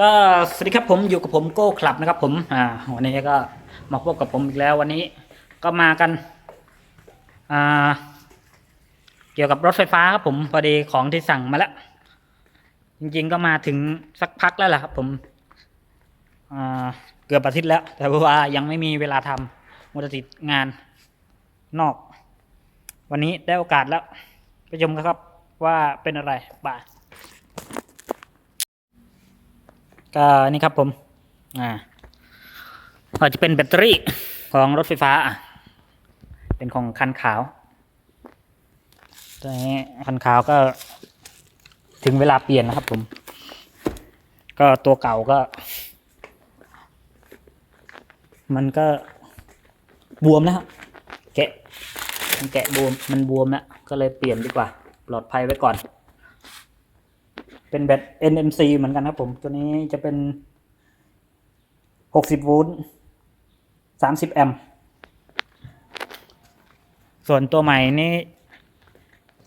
ก็สวัสดีครับผมอยู่กับผมโก้คลับนะครับผมอ่าวันนี้ก็มาพบกับผมอีกแล้ววันนี้ก็มากันอ่าเกี่ยวกับรถไฟฟ้าครับผมพอดีของที่สั่งมาแล้ว จริงๆก็มาถึงสักพักแล้วแหละครับผมอ่าเกือบอาทิตย์แล้ว แต่ว่ายังไม่มีเวลาทำมัวแต่ติดงานนอก วันนี้ได้โอกาสแล้วไปชมกันครับว่าเป็นอะไรบ่า ก็นี่ครับผมอ่าก็จะเป็นแบตเตอรี่ของรถไฟฟ้าอะเป็นของคันขาวตัวนี้คันขาวก็ถึงเวลาเปลี่ยนนะครับผม ก็ตัวเก่าก็ มันก็บวมนะครับแกะมันแกะบวมมันบวมแล้วก็เลยเปลี่ยนดีกว่า ปลอดภัยไว้ก่อน เป็นแบต NMC เหมือนกันครับผม ตัวนี้จะเป็น 60 โวลต์ 30 แอมป์ ส่วนตัวใหม่นี่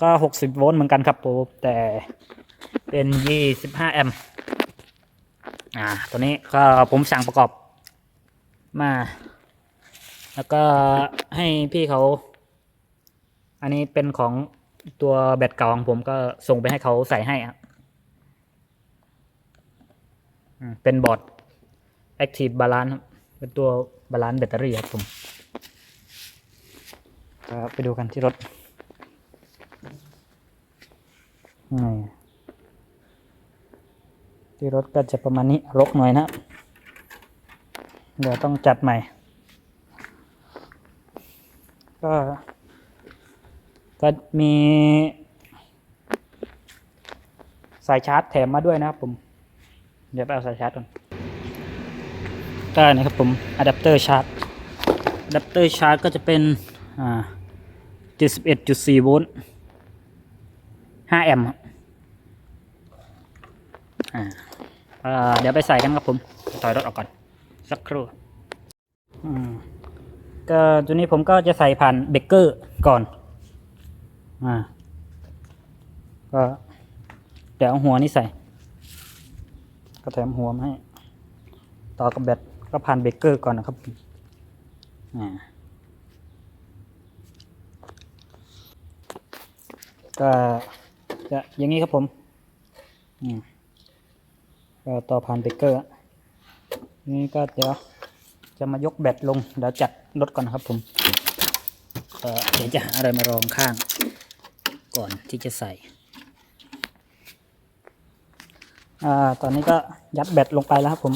ก็ 60 โวลต์เหมือนกันครับผม แต่เป็น 25 แอมป์ อ่า ตัวนี้ก็ผมสั่งประกอบมา แล้วก็ให้พี่เขา อันนี้เป็นของตัวแบตเก่าของผมก็ส่งไปให้เขาใส่ให้ครับ อืม เป็นบอร์ด Active Balance ครับเป็นตัวบาลานซ์แบตเตอรี่ครับผมครับไปดูกันที่รถนี่ที่รถก็จะประมาณนี้รกหน่อยนะ เดี๋ยวต้องจัดใหม่ ก็ก็มี สายชาร์จแถมมาด้วยนะครับผม เดี๋ยวไปเอาสายชาร์จก่อนก็นะครับผมอะแดปเตอร์ชาร์จอะแดปเตอร์ชาร์จก็จะเป็นอ่า71.4โวลต์5แอมป์อ่าเดี๋ยวไปใส่กันครับผม ถอยรถออกก่อน สักครู่อืมก็ตัวนี้ผมก็จะใส่ผ่านเบรกเกอร์ก่อนอ่าก็เดี๋ยวเอาหัวนี่ใส่ ก็แถมหัวมาให้ ต่อกับแบตก็ผ่านเบรกเกอร์ก่อนนะครับอ่าก็จะอย่างนี้ครับผมอืมก็ต่อผ่านเบรกเกอร์ นี่ก็เดี๋ยวจะมายกแบตลง เดี๋ยวจัดรถก่อนนะครับผมเดี๋ยวจะหาอะไรมารองข้างก่อนที่จะใส่ อ่าตอนนี้ก็ยัดแบตลงไปแล้วครับผม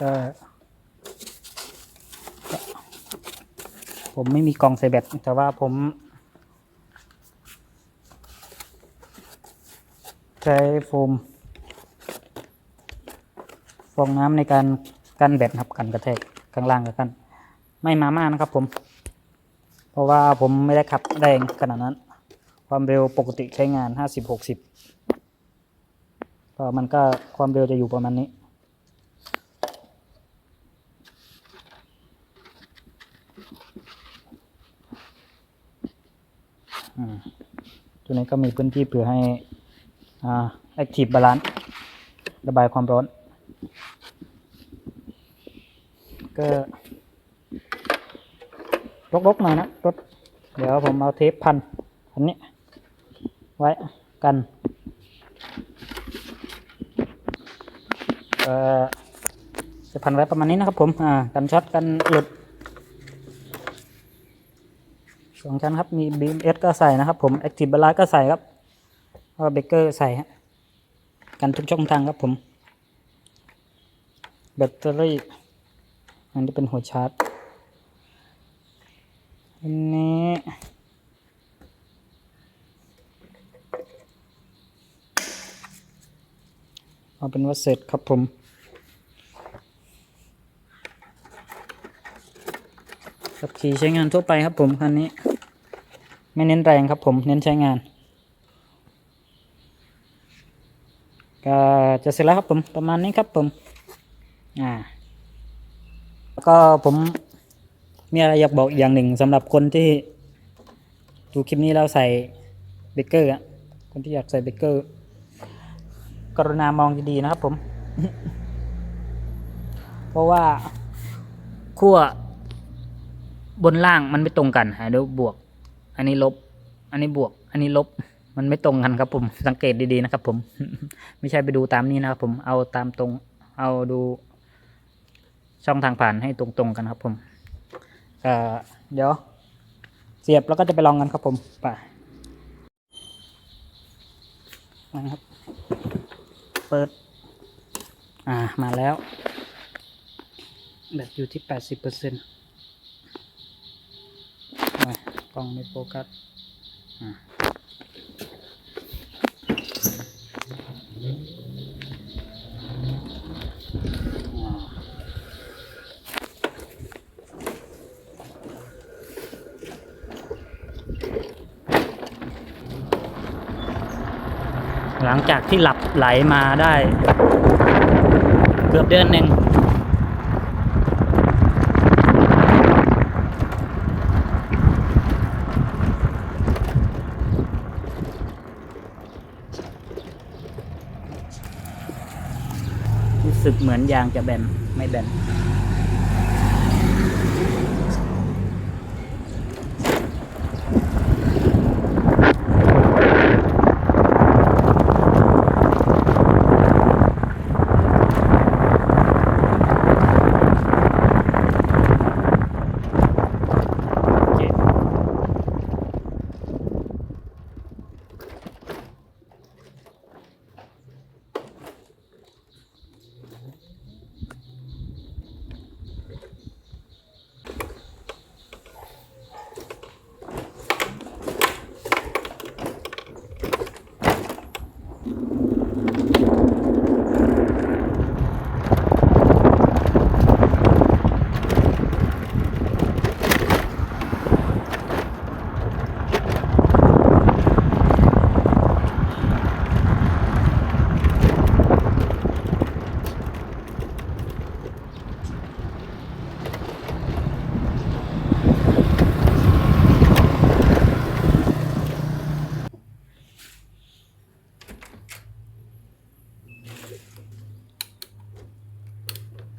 ก็ผมไม่มีกล่องใส่แบตแต่ว่าผม ใช้โฟมฟองน้ำในการกันแบตครับกันกระแทกข้างล่างกับกัน ไม่มามากนะครับผม เพราะว่าผมไม่ได้ขับแรงขนาดนั้น ความเร็วปกติใช้งานห้าสิบห ก็มันก็ความเร็วจะอยู่ประมาณนี้อืมตัวนี้ก็มีพื้นที่เผื่อให้อ่า Active Balance ระบายความร้อน ก็รกๆหน่อยนะรถเดี๋ยวผมเอาเทปพันอันนี้ ไว้กัน จะพันไว้ประมาณนี้นะครับผมอ่ากันช็อตกันหลุดสองชั้นครับ มี BMS ก็ใส่นะครับผม Active Balance ก็ใส่ครับแล้วก็เบเกอร์ใส่ฮะกันทุกช่องทางครับผม แบตเตอรี่ อันนี้เป็นหัวชาร์จ อันนี้เอาเป็นว่าเสร็จครับผม ขับขี่ใช้งานทั่วไปครับผมคันนี้ ไม่เน้นแรงครับผมเน้นใช้งานก็จะเสร็จแล้วครับผมประมาณนี้ครับผมอ่าแล้วก็ผมมีอะไรอยากบอกอีกอย่างหนึ่งสำหรับคนที่ดูคลิปนี้แล้วใส่เบเกอร์อะคนที่อยากใส่เบเกอร์ กรุณามองดีๆนะครับผม เพราะว่าขั้ว บนล่างมันไม่ตรงกันฮะเดี๋ยวบวก อันนี้ลบ อันนี้บวก อันนี้ลบ มันไม่ตรงกันครับผม สังเกตดีๆนะครับผม ไม่ใช่ไปดูตามนี้นะครับผม เอาตามตรง เอาดู ช่องทางผ่านให้ตรงๆกันครับผมเอ่อเดี๋ยว เสียบแล้วก็จะไปลองกันครับผมไปนะครับ เปิด อ่า มาแล้ว แบตอยู่ที่แปดสิบเปอร์เซ็นต์ก ล้องไม่โฟกัสหลังจากที่หลับไหลมาได้ เกือบเดือนหนึ่ง รู้สึกเหมือนยางจะแบนไม่แบน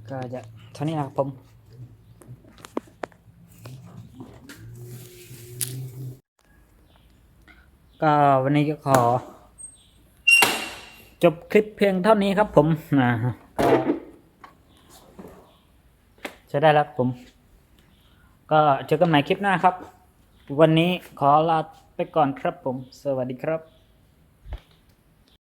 ก็จะเท่านี้นะครับผมก็วันนี้ก็ขอ จบคลิปเพียงเท่านี้ครับผมนะก็ใช้ได้แล้วผม ก็เจอกันใหม่คลิปหน้าครับ วันนี้ขอลาไปก่อนครับผม สวัสดีครับ